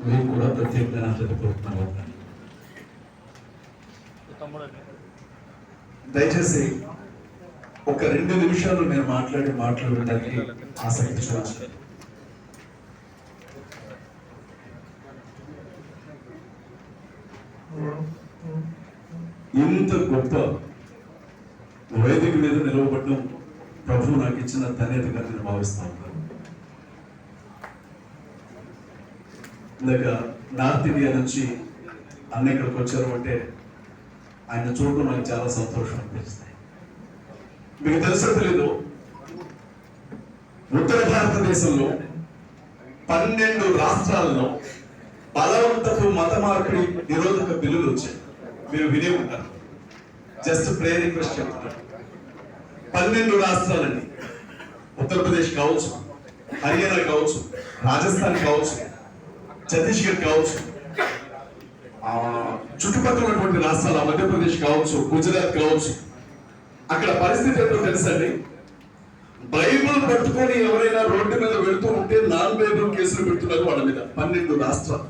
మీకు కూడా ప్రత్యేకంగా జరుపుకుంటున్నాను దయచేసి ఒక రెండు నిమిషాలు నేను మాట్లాడి మాట్లాడడానికి ఆసక్తి చూడాలి ఇంత గొప్ప వేదిక మీద నిలవబడడం ప్రభువు నాకు ఇచ్చిన ధన్యతగా నేను భావిస్తా ఇందాక నార్త్ ఇండియా నుంచి అన్న ఇక్కడికి వచ్చారు అంటే ఆయన చూడడం నాకు చాలా సంతోషం అనిపిస్తుంది. మీకు తెలుసో తెలీదు? ఉత్తర భారతదేశంలో పన్నెండు రాష్ట్రాల్లో బలవంతపు మత మార్పిడి నిరోధక బిల్లులు వచ్చాయి. మీరు వినే ఉంటారు. జస్ట్ ప్రేయర్ రిక్వెస్ట్ చెప్తున్నారు పన్నెండు రాష్ట్రాలండి. ఉత్తరప్రదేశ్ కావచ్చు హర్యానా కావచ్చు రాజస్థాన్ కావచ్చు ఛత్తీస్గఢ్ కావచ్చు. ఆ, చుట్టుపక్కల ఉన్నటువంటి రాష్ట్రాల మధ్యప్రదేశ్ కావచ్చు గుజరాత్ కావచ్చు అక్కడ పరిస్థితి ఏంటో తెలుసండి బైబిల్ పట్టుకొని ఎవరైనా రోడ్డు మీద వెళుతూ ఉంటే నాన్ బైబుల్ కేసులు పెడుతున్నారు వాళ్ళ మీద పన్నెండు రాష్ట్రాలు.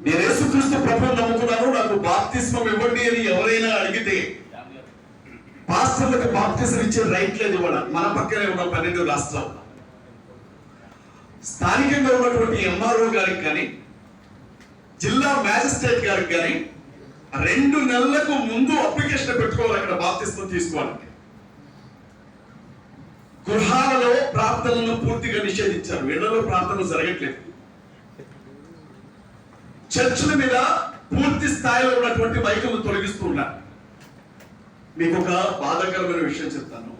నేను యేసుక్రీస్తు ప్రభువు నమ్ముతున్నాను నాకు బాప్తిస్మం ఇవ్వండి అని ఎవరైనా అడిగితే పాస్టర్లకు బాప్తిజం ఇచ్చే రైట్ లేదు ఇవ్వడం మన పక్కనే ఉన్న పన్నెండు రాష్ట్రాలు. స్థానికంగా ఉన్నటువంటి ఎంఆర్ఓ గారికి కానీ జిల్లా మ్యాజిస్ట్రేట్ గారికి కానీ రెండు నెలలకు ముందు అప్లికేషన్ పెట్టుకోవాలి అక్కడ బాప్తిస్మం తీసుకోవాలంటే గృహాలలో ప్రార్థనలను పూర్తిగా నిషేధించారు. ఇళ్ళలో ప్రార్థనలు జరగట్లేదు. చర్చల మీద పూర్తి స్థాయిలో ఉన్నటువంటి మైకులను తొలగిస్తున్నారు మీకు ఒక బాధాకరమైన విషయం చెప్తాను.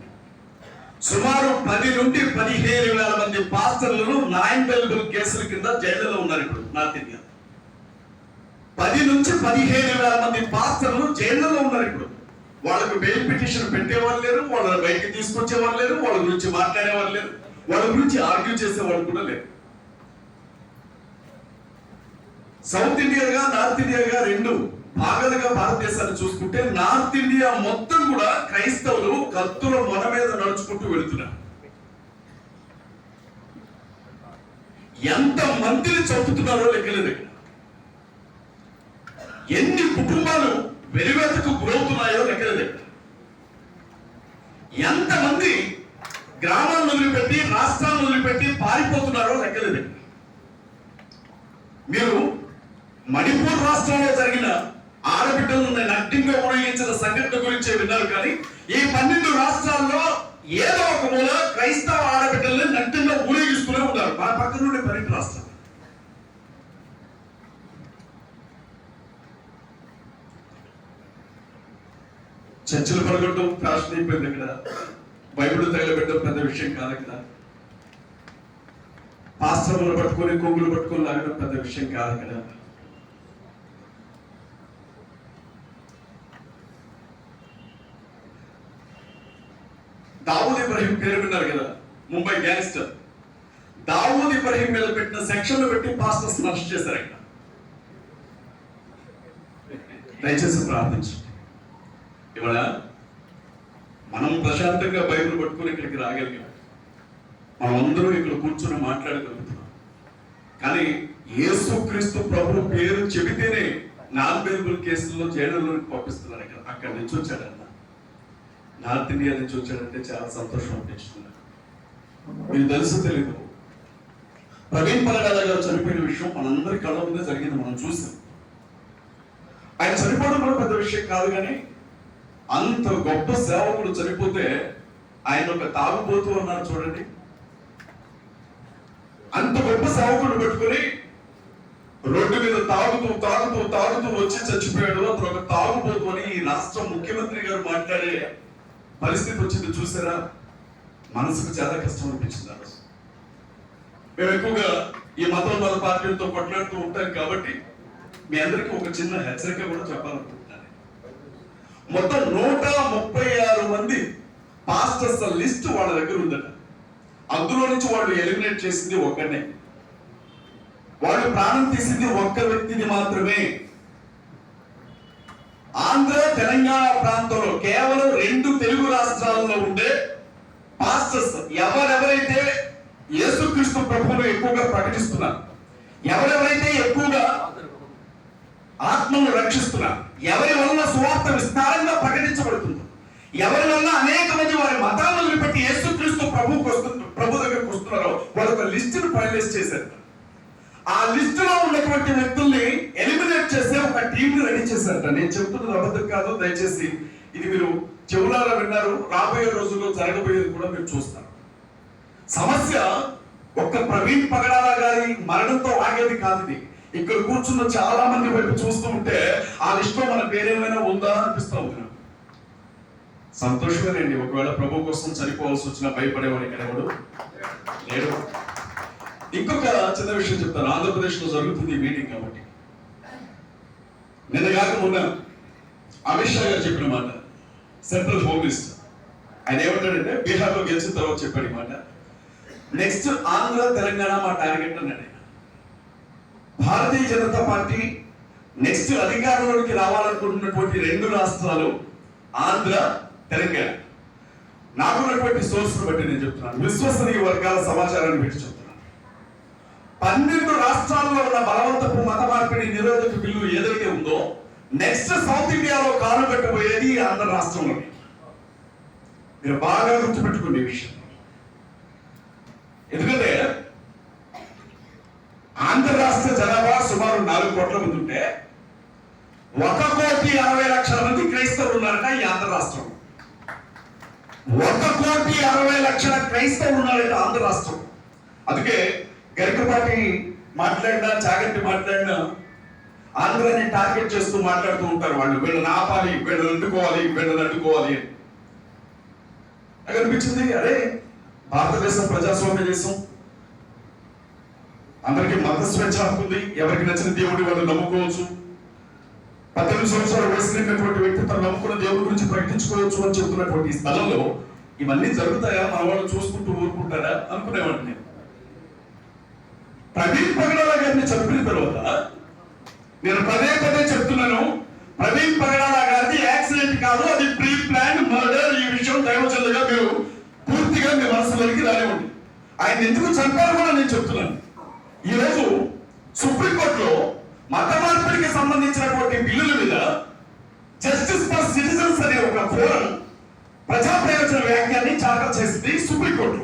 సుమారు పది నుండి పదిహేను వేల మంది పాస్టర్లను నాయన్ బెల్బుల్ కేసుల కింద జైళ్ళలో ఉన్నారు ఇప్పుడు నార్త్ ఇండియా. పది నుంచి పదిహేను వేల మంది పాస్టర్లు జైళ్ళలో ఉన్నారు ఇప్పుడు. వాళ్ళకు బెయిల్ పిటిషన్ పెట్టేవాళ్ళు లేరు వాళ్ళని బయటకి తీసుకొచ్చేవాళ్ళు లేరు వాళ్ళ గురించి మాట్లాడేవాళ్ళు లేరు వాళ్ళ గురించి ఆర్గ్యూ చేసేవాళ్ళు కూడా లేరు. సౌత్ ఇండియాగా నార్త్ భాగాలుగా భారతదేశాన్ని చూసుకుంటే నార్త్ ఇండియా మొత్తం కూడా క్రైస్తవులు కత్తుల మొన మీద నడుచుకుంటూ వెళుతున్నారు. ఎంత మందిని చంపుతున్నారో లెక్కలేదు. ఎన్ని కుటుంబాలు వెలివేతకు గురవుతున్నాయో లెక్కలేదు. ఇక్కడ. ఎంతమంది గ్రామాలను వదిలిపెట్టి రాష్ట్రాలను వదిలిపెట్టి పారిపోతున్నారో లెక్కలేదు. మీరు మణిపూర్ రాష్ట్రంలో జరిగిన ఆడబిడ్డలను నగ్నంగా ఉపయోగించిన సంఘటన గురించే విన్నారు కానీ ఈ పన్నెండు రాష్ట్రాల్లో ఏదో ఒక మూల క్రైస్తవ ఆడబిడ్డల్ని నగ్నంగా ఊరేగిస్తూనే ఉన్నారు. మన పక్కన నుండి పన్నెండు రాష్ట్రాలు. చర్చలు పడగొట్టడం ఫ్యాషన్ అయిపోయింది ఇక్కడ బైబిల్ తగలబెట్టడం పెద్ద విషయం కాదు కదా పాస్టర్లు పట్టుకొని కొంగులు పట్టుకొని లాగడం పెద్ద విషయం కాదు కదా దావూద్ ఇబ్రహీం పేరు విన్నారు కదా ముంబై గ్యాంగ్స్టర్ దావూద్ ఇబ్రహీం మీద పెట్టిన సెక్షన్లు పెట్టి పాస్టర్స్ అరెస్ట్ చేశారు ఇక్కడ. దయచేసి ప్రార్థించండి ఇవాళ మనం ప్రశాంతంగా బైబిల్ పట్టుకొని ఇక్కడికి రాగలిగాం. మనం అందరూ ఇక్కడ కూర్చొని మాట్లాడగలుగుతున్నాం. కానీ యేసుక్రీస్తు ప్రభు పేరు చెబితేనే నాన్ బైబుల్ కేసుల్లో జైలులోకి పంపిస్తున్నారు ఇక్కడ. అక్కడి నుంచి వచ్చాడన్న నార్త్ ఇండియా నుంచి వచ్చాడంటే చాలా సంతోషం అనిపించింది. మీకు తెలుసు తెలియదు ప్రవీణ్ పలగాల గారు చనిపోయిన విషయం మనందరి కళ్ళ ముందే జరిగింది మనం చూసాం. ఆయన చనిపోవడం కూడా పెద్ద విషయం కాదు కానీ అంత గొప్ప సేవకుడు చనిపోతే ఆయన ఒక తాగుబోతూ ఉన్నారు చూడండి. అంత గొప్ప సేవకుడు పెట్టుకుని రోడ్డు మీద తాగుతూ తాగుతూ తాగుతూ వచ్చి చచ్చిపోయాడు. అతను ఒక తాగుబోతు అని ఈ రాష్ట్ర ముఖ్యమంత్రి గారు మాట్లాడే పరిస్థితి వచ్చింది చూసారా? మనసుకు చాలా కష్టం అనిపించింది ఆ రోజు. మేము ఎక్కువగా ఈ మతం మత పార్టీలతో కొట్లాడుతూ ఉంటాం కాబట్టి మీ అందరికీ ఒక చిన్న హెచ్చరిక కూడా చెప్పాలనుకుంటున్నాను. మొత్తం నూట ముప్పై ఆరు మంది పాస్టర్స్ లిస్ట్ వాళ్ళ దగ్గర ఉందట. అందులో నుంచి వాళ్ళు ఎలిమినేట్ చేసింది ఒక్కనే వాళ్ళు ప్రాణం తీసింది ఒక్క వ్యక్తిని మాత్రమే. ఆంధ్ర తెలంగాణ ప్రాంతంలో కేవలం రెండు తెలుగు రాష్ట్రాలలో ఉండే పాస్టర్స్ ఎవరెవరైతే యేసుక్రీస్తు ప్రభువును ఎక్కువగా ప్రకటిస్తున్నారు ఎవరెవరైతే ఎక్కువగా ఆత్మను రక్షిస్తున్నారు ఎవరి వలన సువార్త విస్తారంగా ప్రకటించబడుతుంది ఎవరి వలన అనేక మంది వారి మతాలను వదిలిపెట్టి యేసుక్రీస్తు ప్రభువుకు వస్తున్నారు ప్రభు దగ్గరకు వస్తున్నారో వాళ్ళు ఒక లిస్టును ఫైనలైజ్ చేశారు. ఆ లిస్టులో ఉన్నటువంటి వ్యక్తుల్ని ఎలిమినేట్ చేసే ఒక టీంని రెడీ చేశారట. నేను చెప్తున్నది అబద్ధం కాదు దయచేసి ఇది మీరు చెవులారా విన్నారు. రాబోయే రోజుల్లో జరగబోయేది కూడా మీరు చూస్తారు. సమస్య ఒక్క ప్రవీణ్ పగడాల గారి మరణంతో ఆగేది కాదు ఇది. ఇక్కడ కూర్చున్న చాలా మంది వైపు చూస్తూ ఉంటే ఆ లిస్ట్ మన పేరేమైనా ఉందా అనిపిస్తా ఉంది నాకు. సంతోషమేనండి ఒకవేళ ప్రభు కోసం చనిపోవాల్సి వచ్చిన భయపడేవాడు ఇక్కడ ఎవడు? లేడు. ఇంకొక చిన్న విషయం చెప్తాను. ఆంధ్రప్రదేశ్లో జరుగుతుంది మీటింగ్ కాబట్టి. నిన్న కాక మొన్న అమిత్ షా గారు చెప్పిన మాట సెంట్రల్ హోమ్ మినిస్టర్. ఆయన ఏమంటాడంటే బీహార్లో గెలిచిన తర్వాత చెప్పాడు మాట. నెక్స్ట్ ఆంధ్ర తెలంగాణ మా టార్గెట్ అన్నాడు ఆయన. భారతీయ జనతా పార్టీ నెక్స్ట్ అధికారంలోకి రావాలనుకుంటున్నటువంటి రెండు రాష్ట్రాలు ఆంధ్ర తెలంగాణ. నాకున్నటువంటి సోర్స్ను బట్టి నేను చెప్తున్నాను. విశ్వసనీయ వర్గాల సమాచారాన్ని పెట్టి పన్నెండు రాష్ట్రాల్లో ఉన్న బలవంతపు మత మార్పిడి నిరోధక బిల్లు ఏదైతే ఉందో నెక్స్ట్ సౌత్ ఇండియాలో కాలు పెట్టబోయేది ఆంధ్ర రాష్ట్రంలో మీరు బాగా గుర్తుపెట్టుకునే విషయం. ఎందుకంటే ఆంధ్ర రాష్ట్ర జనాభా సుమారు నాలుగు కోట్ల మంది ఉంటే ఒక కోటి అరవై లక్షల మంది క్రైస్తవులు ఉన్నారట ఈ ఆంధ్ర రాష్ట్రం ఒక కోటి అరవై లక్షల క్రైస్తవులు ఉన్నారట ఆంధ్ర రాష్ట్రం అందుకే గరికపాటి మాట్లాడినా చాగంటి మాట్లాడినా ఆంధ్రాని టార్గెట్ చేస్తూ మాట్లాడుతూ ఉంటారు వాళ్ళు. వీళ్ళని ఆపాలి వీళ్ళని అడ్డుకోవాలి వీళ్ళని అడ్డుకోవాలి అని. నాకు అనిపించింది అరే భారతదేశం ప్రజాస్వామ్య దేశం. అందరికీ మత స్వేచ్ఛ ఉంది. ఎవరికి నచ్చిన దేవుడి వాళ్ళు నమ్ముకోవచ్చు. పద్దెనిమిది సంవత్సరాలు వయసుకున్నటువంటి వ్యక్తి తను నమ్ముకున్న దేవుడి గురించి ప్రకటించుకోవచ్చు అని చెప్తున్నటువంటి స్థలంలో ఇవన్నీ జరుగుతాయా? మన వాళ్ళు చూసుకుంటూ ఊరుకుంటారా? అనుకునేవాడిని ప్రదీప్ పగడాల గారిని చంపిన తర్వాత నేను పదే పదే చెప్తున్నాను ప్రదీప్ పగడాల గారిది యాక్సిడెంట్ కాదు అది ప్రీ ప్లాన్ మర్డర్ ఈ విషయం దైవచందుగా మీరు పూర్తిగా మీ మనసులోకి రానివ్వండి. ఆయన ఎందుకు చంపారు కూడా నేను చెప్తున్నాను. ఈరోజు సుప్రీంకోర్టులో మత మార్పిడికి సంబంధించినటువంటి బిల్లుల మీద జస్టిస్ ఫర్ సిటిజన్స్ అనే ఒక ఫోరం ప్రజా ప్రయోజన వ్యాఖ్యాన్ని చాకర్ చేసింది సుప్రీంకోర్టు.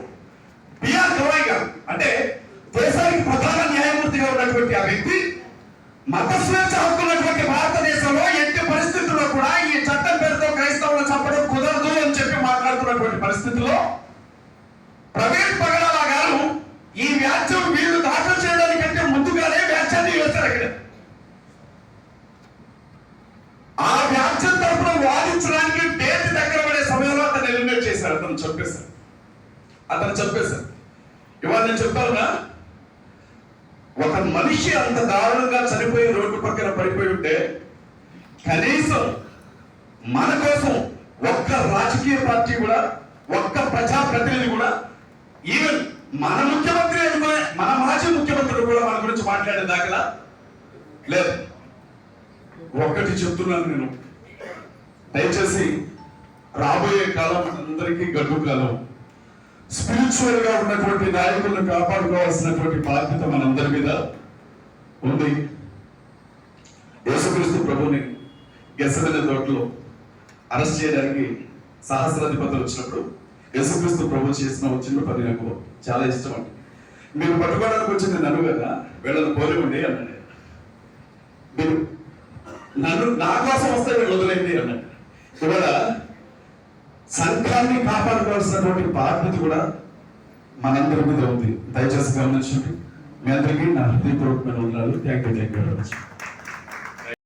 పరిస్థితుల్లో ప్రవీణ్ పగడాల గారు ఈ వ్యాఖ్యం వీళ్ళు దాఖలు చేయడానికంటే ముందుగానే వ్యాఖ్యాన్ని వేశారు అక్కడ ఆ వ్యాఖ్యం తరపున వాదించడానికి డేట్ దగ్గర పడే సమయంలో అతను ఎలిమినేట్ చేశారు అతను చెప్పేశారు. అతను చెప్పేశారు. ఇవాళ నేను చెప్తానున్నా ఒక మనిషి అంత దారుణంగా చనిపోయి రోడ్డు పక్కన పడిపోయి ఉంటే కనీసం మన కోసం ఒక్క రాజకీయ పార్టీ కూడా ఒక్క ప్రజా ప్రతినిధి కూడా ఈవెన్ మన ముఖ్యమంత్రి అనుకునే మన మాజీ ముఖ్యమంత్రులు కూడా మన గురించి మాట్లాడే దాఖలా లేదు. ఒక్కటి చెప్తున్నాను నేను. దయచేసి రాబోయే కాలం అందరికీ గడ్డు కాలం. స్పిరిచువల్గా ఉన్నటువంటి నాయకులను కాపాడుకోవాల్సినటువంటి బాధ్యత మనందరి మీద ఉంది. యేసుక్రీస్తు ప్రభుని గెసమైన తోటలో అరెస్ట్ చేయడానికి సహస్రాధిపతులు వచ్చినప్పుడు యేసుక్రీస్తు ప్రభు చేసిన ఒక చిన్న పని నాకు చాలా ఇష్టం అండి. మీరు పట్టుకోవడానికి వచ్చింది నన్ను కదా వీళ్ళని పోలి ఉండి అన్నాడు. మీరు నన్ను నా కోసం వస్తే వీళ్ళు వదిలేండి అన్నాడు. ఇవాళ సంఘాన్ని కాపాడుకోవాల్సినటువంటి బాధ్యత కూడా మనందరి మీద ఉంది. దయచేసి గమనించండి. మీ అందరికీ నా హృదయపూర్వకమైన వందనాలు. Thank you thank you